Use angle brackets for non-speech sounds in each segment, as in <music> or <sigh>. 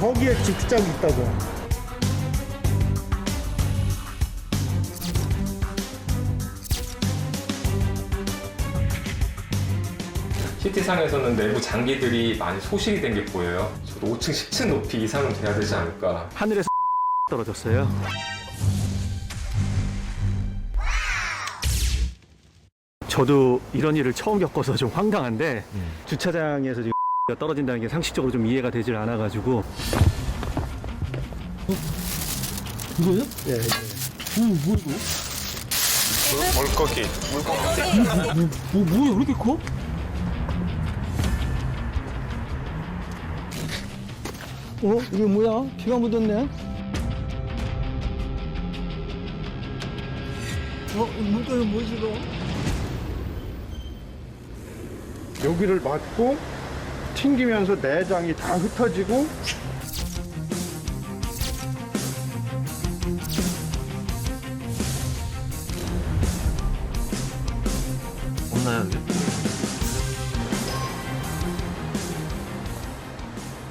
거기에 직작이 있다고. CT상에서는 내부 장기들이 많이 소실이 된 게 보여요. 저도 5층, 10층 높이 이상은 돼야 되지 않을까. 하늘에서 <laughs> 떨어졌어요. 저도 이런 일을 처음 겪어서 좀 황당한데 주차장에서 지금 가 떨어진다는 게 상식적으로 좀 이해가 되질 않아가지고 이거요? 예, 예. 물고기. 뭐, 뭐야, 왜 이렇게 커? 어? 이게 뭐야? 피가 묻었네? 어? 이 물건이 뭐지, 이거? 여기를 맞고 튕기면서 내장이 다 흩어지고 없나요?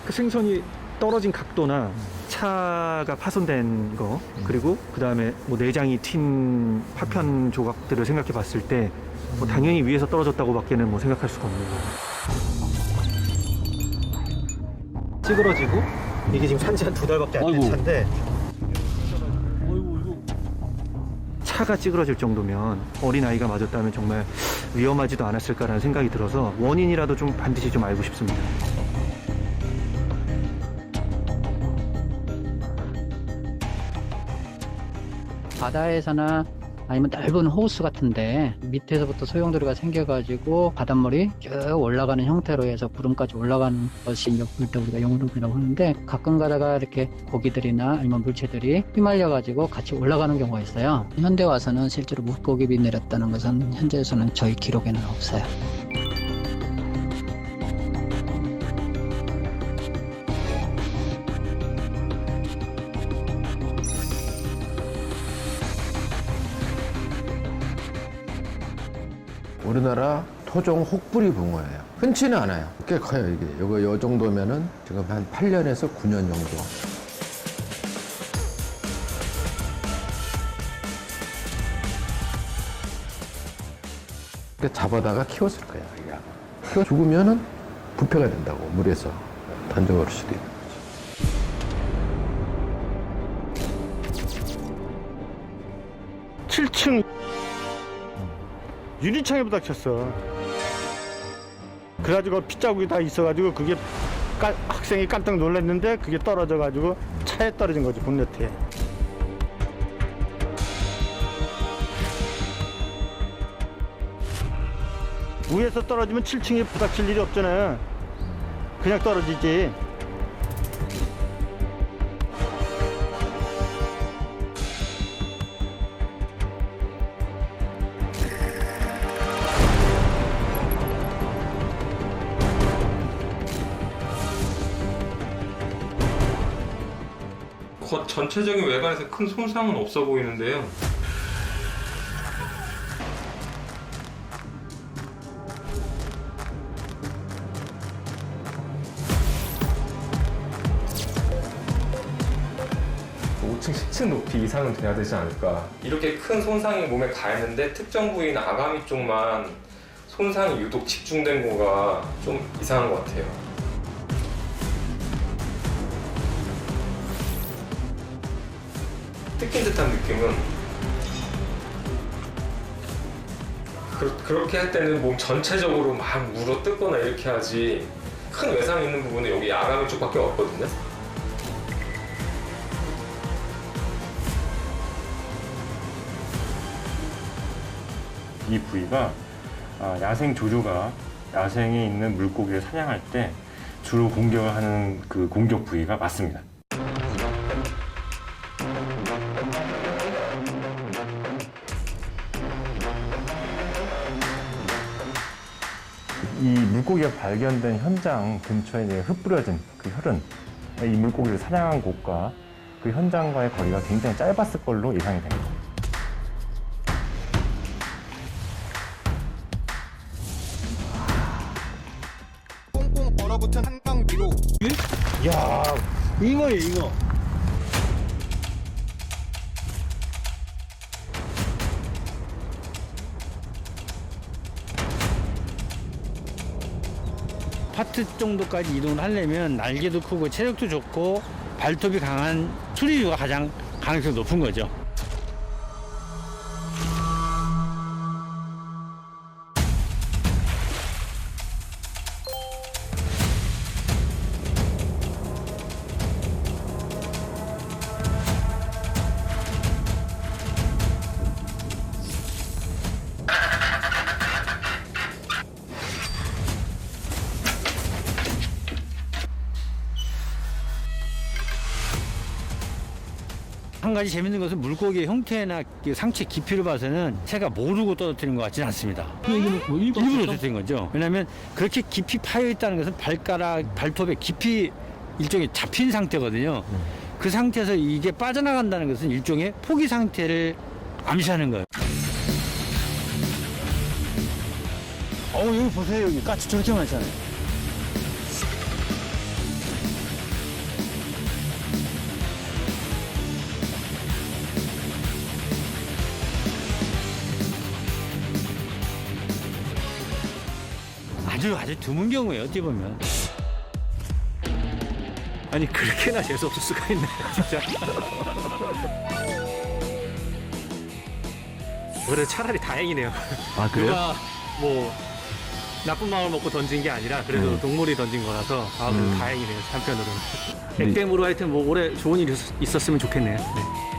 그 생선이 떨어진 각도나 차가 파손된 거 그리고 그 다음에 뭐 내장이 튄 파편 조각들을 생각해 봤을 때 뭐 당연히 위에서 떨어졌다고밖에는 뭐 생각할 수가 없는 거고 찌그러지고 이게 지금 산지 한 두 달밖에 안 된 아이고. 차인데 차가 찌그러질 정도면 어린 아이가 맞았다면 정말 위험하지도 않았을까라는 생각이 들어서 원인이라도 좀 반드시 좀 알고 싶습니다. 바다에서나 아니면 넓은 호수 같은데 밑에서부터 소용돌이가 생겨가지고 바닷물이 쭉 올라가는 형태로 해서 구름까지 올라가는 것이 이제 그때 우리가 용lum이라고 하는데 가끔 가다가 이렇게 고기들이나 아니면 물체들이 휘말려가지고 같이 올라가는 경우가 있어요. 현대 와서는 실제로 물고기 비 내렸다는 것은 현재에서는 저희 기록에는 없어요. 우리나라 토종 혹부리 붕어예요. 흔치는 않아요. 꽤 커요, 이게. 요거 요 정도면은 지금 한 8년에서 9년 정도. 잡아다가 키웠을 거야, 이게. 키워 죽으면은 부패가 된다고, 물에서. 던져버릴 수도 거지. 7층 유리창에 부닥쳤어. 그래가지고 핏자국이 다 있어가지고 그게 까- 학생이 깜짝 놀랐는데 그게 떨어져가지고 차에 떨어진 거지 본네트에. 위에서 떨어지면 7층에 부닥칠 일이 없잖아요. 그냥 떨어지지. 겉 전체적인 외관에서 큰 손상은 없어 보이는데요. 오 5층, 10층 높이 이상은 돼야 되지 않을까. 이렇게 큰 손상이 몸에 가했는데 특정 부위인 아가미 쪽만 손상이 유독 집중된 거가 좀 이상한 것 같아요. 뜯긴 듯한 느낌은 그, 그렇게 할 때는 몸 전체적으로 막 물어 뜯거나 이렇게 하지 큰 외상 있는 부분은 여기 아가미 쪽밖에 없거든요. 이 부위가 아, 야생 조류가 야생에 있는 물고기를 사냥할 때 주로 공격을 하는 그 공격 부위가 맞습니다. 이 물고기가 발견된 현장 근처에 이제 흩뿌려진 그 혈은 이 물고기를 사냥한 곳과 그 현장과의 거리가 굉장히 짧았을 걸로 예상이 됩니다. 꽁꽁 얼어붙어 우선 한방 뒤로 야, 잉어예요, 잉어. 파트 정도까지 이동을 하려면 날개도 크고 체력도 좋고 발톱이 강한 수리류가 가장 가능성이 높은 거죠. 한 가지 재밌는 것은 물고기의 형태나 그 상체 깊이를 봐서는 새가 모르고 떨어뜨리는 것 같지는 않습니다. 일부러 떨어뜨린 거죠. 왜냐하면 그렇게 깊이 파여 있다는 것은 발가락, 발톱에 깊이 일종의 잡힌 상태거든요. 그 상태에서 이게 빠져나간다는 것은 일종의 포기 상태를 암시하는 거예요. 어 여기 보세요 여기 까치 저렇게 많잖아요. 아주 아주 드문 경우예요 어떻게 보면. 아니 그렇게나 재수 없을 수가 있네 진짜. <laughs> 그래 차라리 다행이네요. 아 누가 뭐 나쁜 마음을 먹고 던진 게 아니라 그래도 네. 동물이 던진 거라서 아 그래도 음. 다행이네요 한편으로는. 네. 액땜으로 하여튼 뭐 올해 좋은 일이 있었- 있었으면 좋겠네요. 네.